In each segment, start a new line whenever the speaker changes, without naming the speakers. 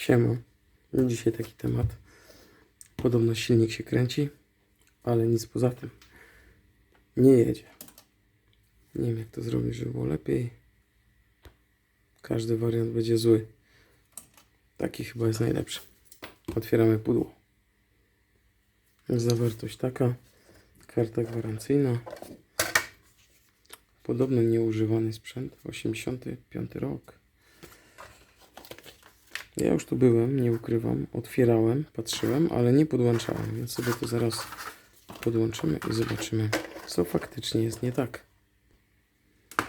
Siema. Dzisiaj taki temat. Podobno silnik się kręci, ale nic poza tym. Nie jedzie. Nie wiem jak to zrobić, żeby było lepiej. Każdy wariant będzie zły. Taki chyba jest najlepszy. Otwieramy pudło. Zawartość taka. Karta gwarancyjna. Podobno nieużywany sprzęt. 85 rok. Ja już tu byłem, nie ukrywam. Otwierałem, patrzyłem, ale nie podłączałem, więc sobie to zaraz podłączymy i zobaczymy, co faktycznie jest nie tak.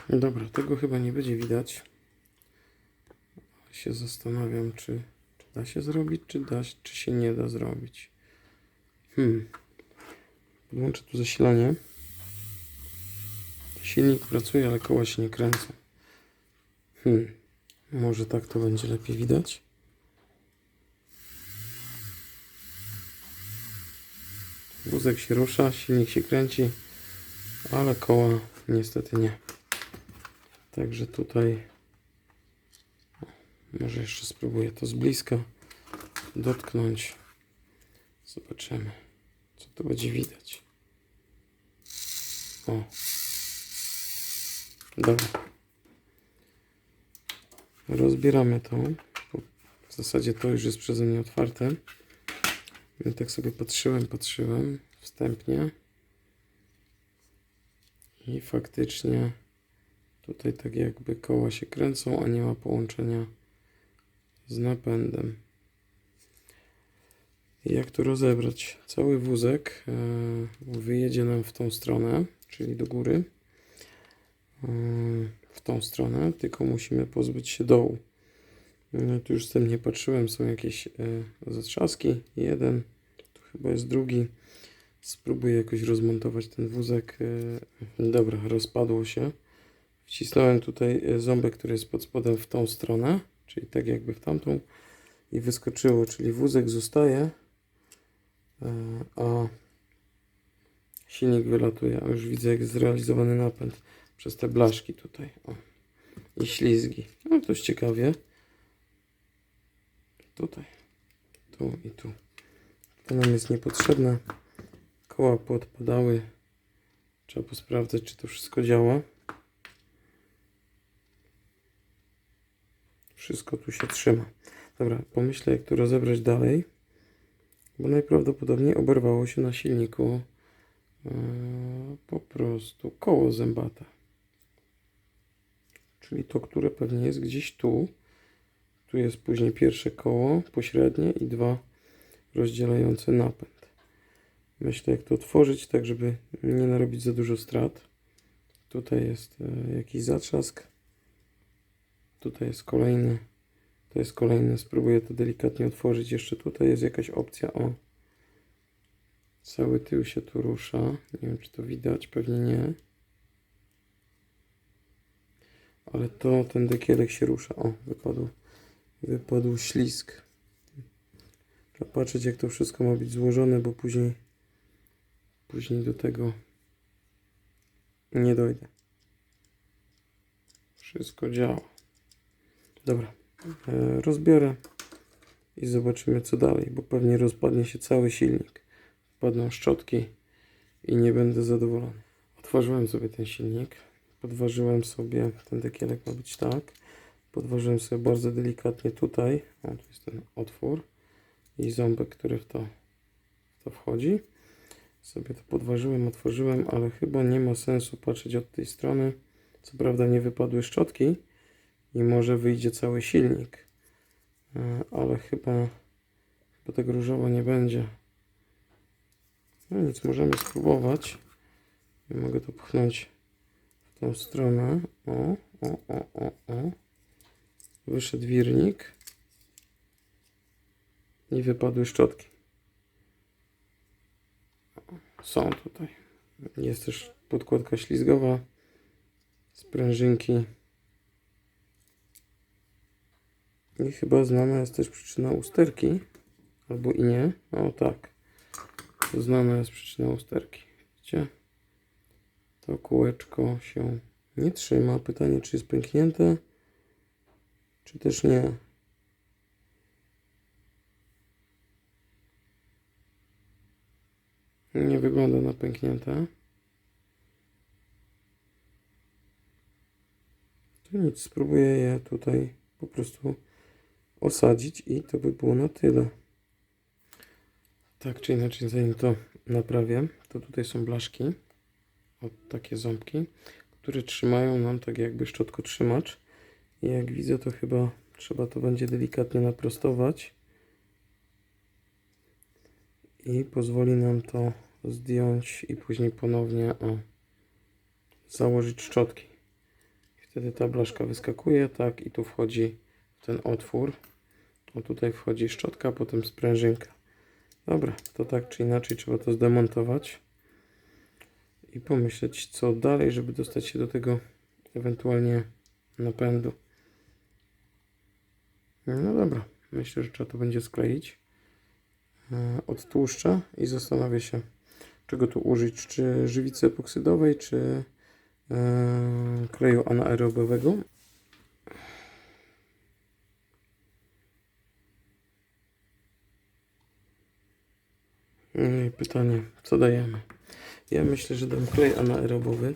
No Dobra, tego chyba nie będzie widać. Się zastanawiam, czy, czy da się zrobić, czy, da, czy się nie da zrobić. Hmm. Podłączę tu zasilanie. Silnik pracuje, ale koła się nie kręcą. Hmm. Może tak to będzie lepiej widać. Wózek się rusza, silnik się kręci, ale koła niestety nie. Także tutaj może jeszcze spróbuję to z bliska dotknąć. Zobaczymy, co tu będzie widać. O. Dobra. Rozbieramy to. W zasadzie to już jest przeze mnie otwarte. I tak sobie patrzyłem, patrzyłem wstępnie. I faktycznie tutaj tak jakby koła się kręcą, a nie ma połączenia z napędem. Jak to rozebrać? Cały wózek e, wyjedzie nam w tą stronę, czyli do góry. E, w tą stronę, tylko musimy pozbyć się dołu. E, Tu już tym nie patrzyłem, są jakieś e, zatrzaski. Jeden, tu chyba jest drugi. Spróbuję jakoś rozmontować ten wózek. E, Dobra, rozpadło się. Wcisnąłem tutaj e, ząbek, który jest pod spodem w tą stronę, czyli tak jakby w tamtą i wyskoczyło, czyli wózek zostaje, e, a silnik wylatuje. A już widzę, jak jest zrealizowany napęd przez te blaszki tutaj. O. I ślizgi. No to jest ciekawie. Tutaj. Tu i tu. To nam jest niepotrzebne. Koła podpadały. Trzeba posprawdzać, czy to wszystko działa. Wszystko tu się trzyma. Dobra, pomyślę, jak to rozebrać dalej. Bo najprawdopodobniej oberwało się na silniku e, po prostu koło zębate. Czyli to, które pewnie jest gdzieś tu. Tu jest później pierwsze koło pośrednie i dwa rozdzielające napęd. Myślę, jak to otworzyć, tak żeby nie narobić za dużo strat. Tutaj jest e, jakiś zatrzask. Tutaj jest kolejny. To jest kolejny. Spróbuję to delikatnie otworzyć. Jeszcze tutaj jest jakaś opcja. O. Cały tył się tu rusza. Nie wiem, czy to widać. Pewnie nie. Ale to ten dekielek się rusza. O, wypadł. Wypadł ślisk. Trzeba patrzeć, jak to wszystko ma być złożone, bo później później do tego nie dojdę. Wszystko działa. Dobra, e, rozbiorę i zobaczymy co dalej, bo pewnie rozpadnie się cały silnik. Wpadną szczotki i nie będę zadowolony. Otworzyłem sobie ten silnik, podważyłem sobie, ten dekielek ma być tak, podważyłem sobie bardzo delikatnie tutaj, o tu jest ten otwór i ząbek, który w to, w to wchodzi. Sobie to podważyłem, otworzyłem, ale chyba nie ma sensu patrzeć od tej strony. Co prawda nie wypadły szczotki i może wyjdzie cały silnik, E, ale chyba, chyba tego różowo nie będzie. No nic, możemy spróbować. Mogę to pchnąć w tą stronę. O, o, o, o, o. Wyszedł wirnik i wypadły szczotki. Są tutaj. Jest też podkładka ślizgowa, sprężynki. I chyba znana jest też przyczyna usterki. Albo i nie. O tak. Znana jest przyczyna usterki. Widzicie? To kółeczko się nie trzyma. Pytanie, czy jest pęknięte, czy też nie. Nie wygląda na pęknięte. To nic, spróbuję je tutaj po prostu osadzić i to by było na tyle. Tak czy inaczej, zanim to naprawię, to tutaj są blaszki, o takie ząbki, które trzymają nam tak jakby szczotko trzymacz jak widzę, to chyba trzeba to będzie delikatnie naprostować i pozwoli nam to zdjąć i później ponownie o, założyć szczotki. Wtedy ta blaszka wyskakuje, tak, i tu wchodzi w ten otwór. O tutaj wchodzi szczotka, potem sprężynka. Dobra, to tak czy inaczej trzeba to zdemontować i pomyśleć co dalej, żeby dostać się do tego ewentualnie napędu. No dobra, myślę, że trzeba to będzie skleić. E, Odtłuszczę i zastanowię się, czego tu użyć, czy żywicy epoksydowej, czy e, kleju anaerobowego. No i pytanie, co dajemy? Ja myślę, że dam klej anaerobowy.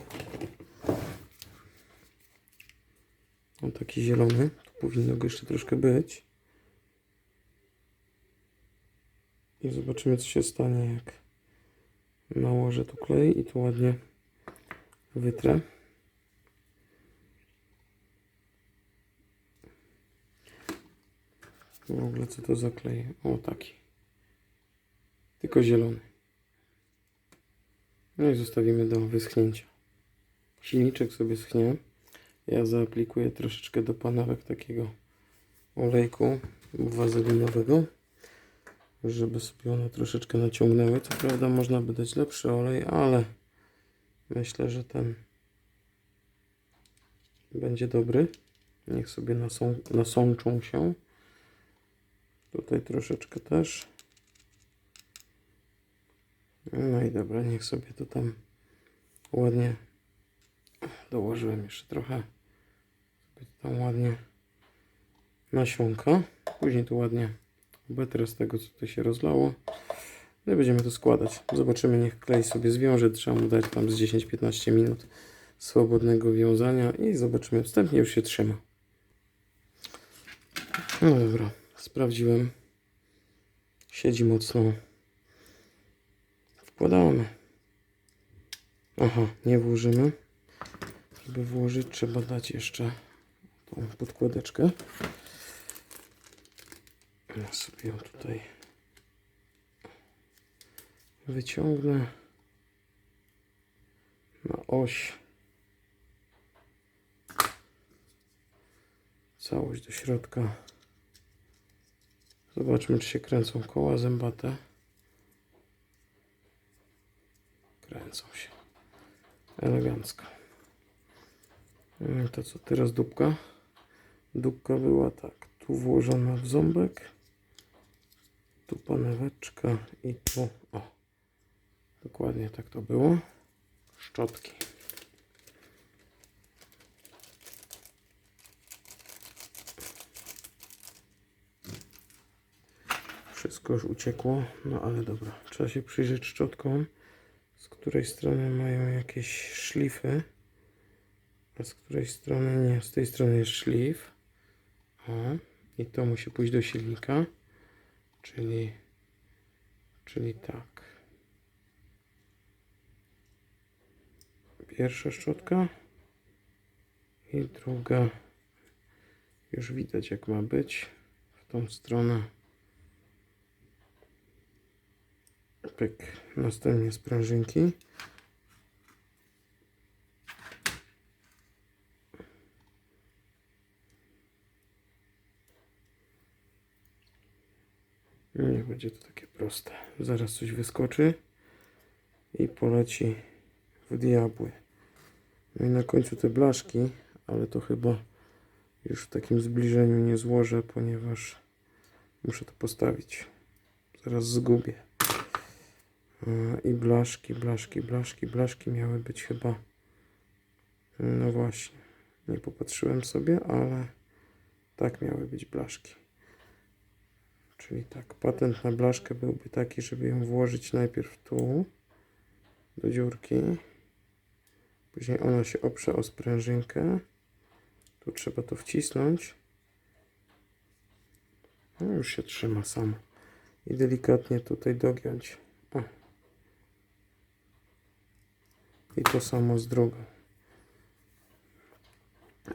On taki zielony. Powinno go jeszcze troszkę być. I zobaczymy, co się stanie, jak nałożę tu klej i tu ładnie wytrę. W ogóle co to za klej? O, taki. Tylko zielony. No i zostawimy do wyschnięcia. Silniczek sobie schnie. Ja zaaplikuję troszeczkę do panewek takiego olejku wazelinowego, żeby sobie one troszeczkę naciągnęły. Co prawda można by dać lepszy olej, ale myślę, że ten będzie dobry. Niech sobie nasą nasączą się. Tutaj troszeczkę też. No i dobra, niech sobie to tam ładnie dołożyłem jeszcze trochę. Tam ładnie nasiąka. Później to ładnie obetrę z tego, co tu się rozlało. No i będziemy to składać. Zobaczymy, niech klej sobie zwiąże. Trzeba mu dać tam z 10-15 minut swobodnego wiązania i zobaczymy. Wstępnie już się trzyma. No dobra, sprawdziłem. Siedzi mocno. Wkładamy. Aha, nie włożymy. Żeby włożyć, trzeba dać jeszcze tą podkładeczkę. Ja sobie ją tutaj wyciągnę na oś. Całość do środka. Zobaczmy, czy się kręcą koła zębate. Kręcą się. Elegancko. I To co teraz dupka? Dupka była tak. Tu włożona w ząbek. Tu paneweczka i tu. O. Dokładnie tak to było. Szczotki. Wszystko już uciekło, no ale dobra. Trzeba się przyjrzeć szczotką z której strony mają jakieś szlify, a z której strony nie. Z tej strony jest szlif. O, i to musi pójść do silnika, czyli, czyli tak. Pierwsza szczotka i druga. Już widać jak ma być w tą stronę. Pyk. Następnie sprężynki. Nie będzie to takie proste. Zaraz coś wyskoczy i poleci w diabły. No i na końcu te blaszki, ale to chyba już w takim zbliżeniu nie złożę, ponieważ muszę to postawić. Zaraz zgubię. I blaszki, blaszki, blaszki, blaszki miały być chyba. No właśnie, nie popatrzyłem sobie, ale tak miały być blaszki. Czyli tak, patent na blaszkę byłby taki, żeby ją włożyć najpierw tu, do dziurki. Później ona się oprze o sprężynkę. Tu trzeba to wcisnąć. No już się trzyma samo. I delikatnie tutaj dogiąć. O. I to samo z drugą.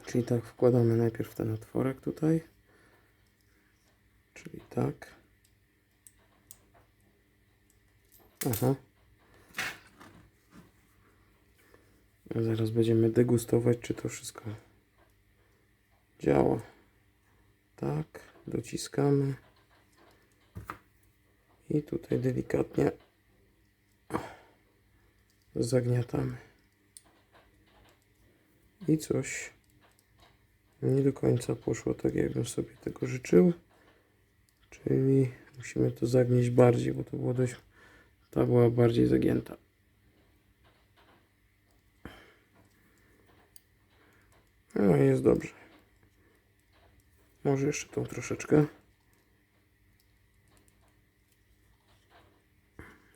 Czyli tak wkładamy najpierw ten otworek tutaj. Czyli tak. Aha. Zaraz będziemy degustować, czy to wszystko działa. Tak, dociskamy. I tutaj delikatnie zagniatamy. I coś nie do końca poszło tak, jakbym sobie tego życzył. Czyli musimy to zagnieść bardziej, bo to było dość. Ta była bardziej zagięta. No jest dobrze. Może jeszcze tą troszeczkę.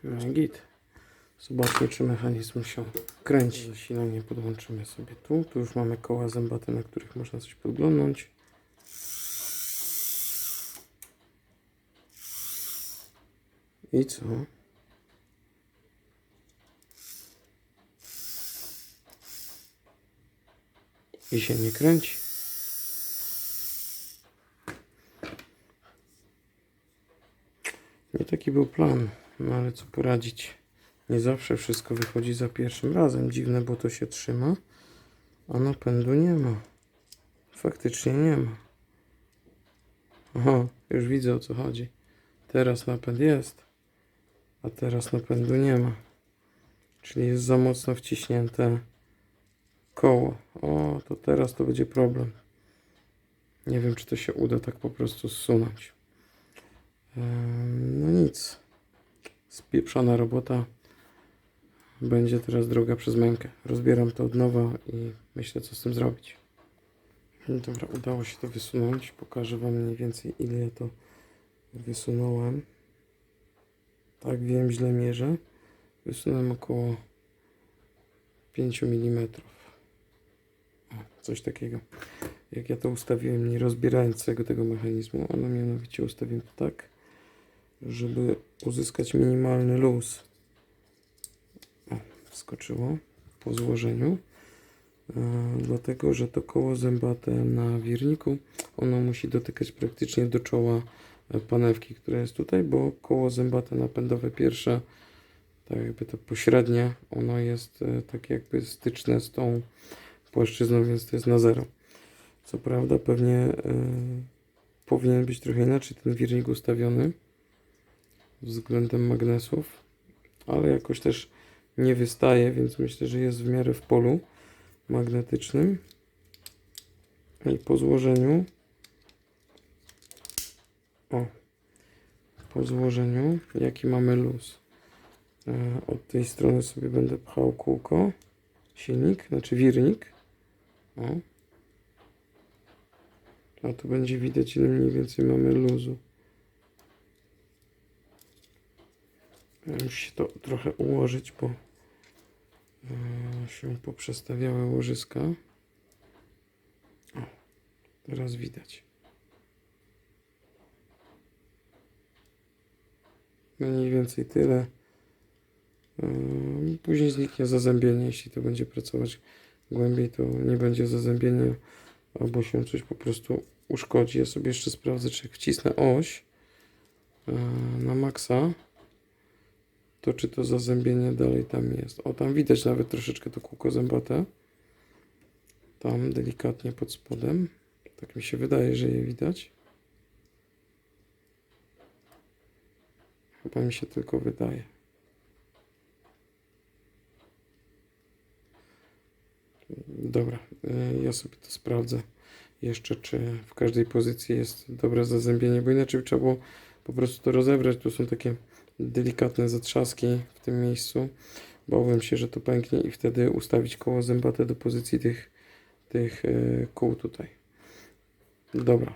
No i git. Zobaczmy, czy mechanizm się kręci. Zasilanie podłączymy sobie tu. Tu już mamy koła zębate, na których można coś podglądnąć. I co? I się nie kręci. Nie taki był plan, no ale co poradzić. Nie zawsze wszystko wychodzi za pierwszym razem. Dziwne, bo to się trzyma, a napędu nie ma. Faktycznie nie ma. Aha, już widzę o co chodzi. Teraz napęd jest, a teraz napędu nie ma. Czyli jest za mocno wciśnięte koło. O, to teraz to będzie problem. Nie wiem, czy to się uda tak po prostu zsunąć. No nic. Spieprzona robota. Będzie teraz droga przez mękę. Rozbieram to od nowa i myślę, co z tym zrobić. Dobra, udało się to wysunąć. Pokażę Wam mniej więcej, ile to wysunąłem. Tak, wiem, źle mierzę. Wysunąłem około 5 mm. O, coś takiego. Jak ja to ustawiłem, nie rozbierając całego tego mechanizmu, a mianowicie ustawiłem to tak, żeby uzyskać minimalny luz. O, wskoczyło po złożeniu. E, dlatego, że to koło zębate na wirniku, ono musi dotykać praktycznie do czoła panewki, która jest tutaj, bo koło zębate napędowe pierwsze, tak jakby to pośrednie, ono jest tak jakby styczne z tą płaszczyzną, więc to jest na zero. Co prawda pewnie e, powinien być trochę inaczej ten wirnik ustawiony względem magnesów, ale jakoś też nie wystaje, więc myślę, że jest w miarę w polu magnetycznym. I po złożeniu o. Po złożeniu jaki mamy luz? E, od tej strony sobie będę pchał kółko silnik, znaczy wirnik. O. A tu będzie widać ile mniej więcej mamy luzu. Musi się to trochę ułożyć, bo e, się poprzestawiały łożyska. O, teraz widać. Mniej więcej tyle. Później zniknie zazębienie. Jeśli to będzie pracować głębiej, to nie będzie zazębienia, albo się coś po prostu uszkodzi. Ja sobie jeszcze sprawdzę, czy jak wcisnę oś e, na maksa, to czy to zazębienie dalej tam jest. O, tam widać nawet troszeczkę to kółko zębate. Tam delikatnie pod spodem. Tak mi się wydaje, że je widać. Chyba mi się tylko wydaje. Dobra, y, ja sobie to sprawdzę jeszcze, czy w każdej pozycji jest dobre zazębienie, bo inaczej trzeba było po prostu to rozebrać. Tu są takie delikatne zatrzaski w tym miejscu. Bałbym się, że to pęknie i wtedy ustawić koło zębate do pozycji tych, tych e, kół tutaj. Dobra,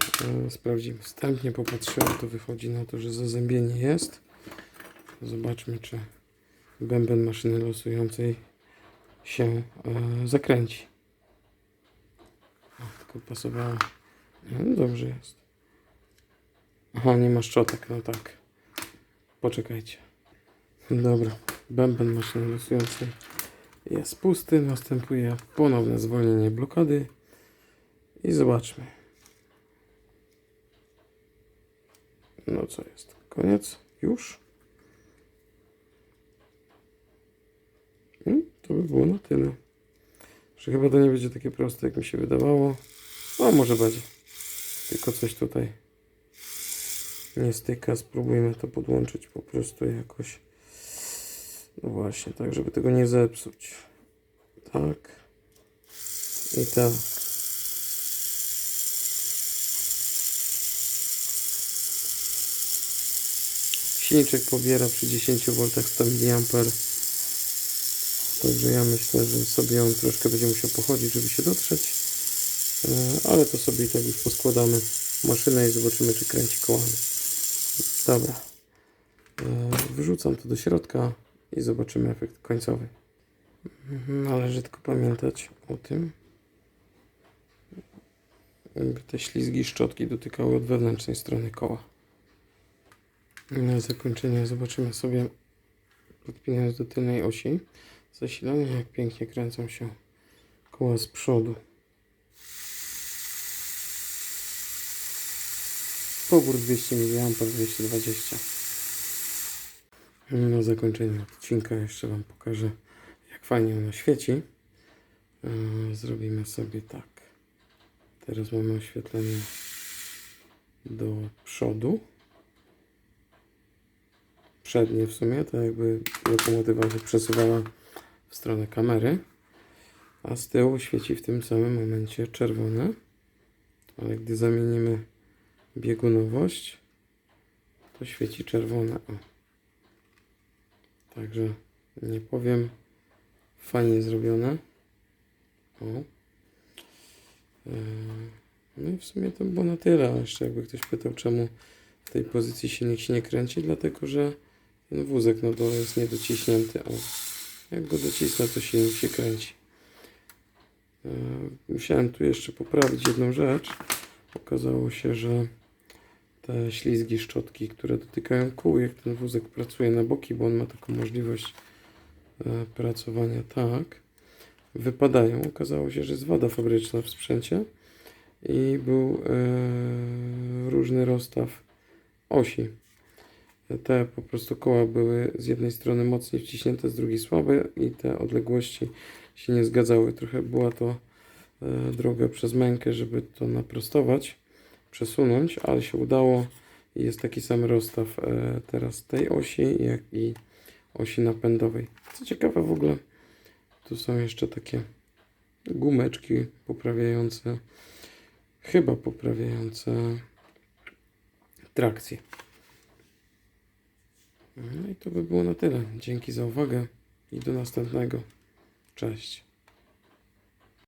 e, sprawdzimy. Wstępnie popatrzyłem, to wychodzi na to, że zazębienie jest. Zobaczmy, czy bęben maszyny losującej się e, zakręci. O, tylko pasowało. No, dobrze jest. Aha, nie ma szczotek, no tak. Poczekajcie. Dobra, bęben maszyny losującej jest pusty. Następuje ponowne zwolnienie blokady. I zobaczmy. No co jest? Koniec? Już? Mm, To by było na tyle. Że chyba to nie będzie takie proste, jak mi się wydawało. No, może będzie. Tylko coś tutaj nie styka. Spróbujmy to podłączyć po prostu jakoś. No właśnie, tak, żeby tego nie zepsuć. Tak. I tak. Silniczek pobiera przy 10 V 100 mA. Także ja myślę, że sobie on troszkę będzie musiał pochodzić, żeby się dotrzeć. E, Ale to sobie i tak już poskładamy maszynę i zobaczymy, czy kręci kołami. Dobra. E, Wrzucam to do środka i zobaczymy efekt końcowy. Mhm, Należy tylko pamiętać o tym, by te ślizgi szczotki dotykały od wewnętrznej strony koła. Na zakończenie zobaczymy sobie, podpinając do tylnej osi zasilania, jak pięknie kręcą się koła z przodu. Pobór 200 mA, 220. Na zakończenie odcinka jeszcze Wam pokażę, jak fajnie ono świeci. Yy, Zrobimy sobie tak. Teraz mamy oświetlenie do przodu przednie w sumie, to jakby lokomotywa się przesuwała w stronę kamery, a z tyłu świeci w tym samym momencie czerwone, ale gdy zamienimy biegunowość, to świeci czerwone. O. Także nie powiem, fajnie zrobione. O. Yy, No i w sumie to było na tyle, a jeszcze jakby ktoś pytał, czemu w tej pozycji silnik się nie kręci, dlatego że ten wózek na dole jest niedociśnięty, a jak go docisnę, to silnik się kręci. E, Musiałem tu jeszcze poprawić jedną rzecz. Okazało się, że te ślizgi szczotki, które dotykają kół, jak ten wózek pracuje na boki, bo on ma taką możliwość e, pracowania tak, wypadają. Okazało się, że jest wada fabryczna w sprzęcie i był e, różny rozstaw osi. Te po prostu koła były z jednej strony mocniej wciśnięte, z drugiej słabe i te odległości się nie zgadzały. Trochę była to e, droga przez mękę, żeby to naprostować, przesunąć, ale się udało i jest taki sam rozstaw e, teraz tej osi, jak i osi napędowej. Co ciekawe w ogóle, tu są jeszcze takie gumeczki poprawiające, chyba poprawiające trakcję. No i to by było na tyle. Dzięki za uwagę i do następnego. Cześć.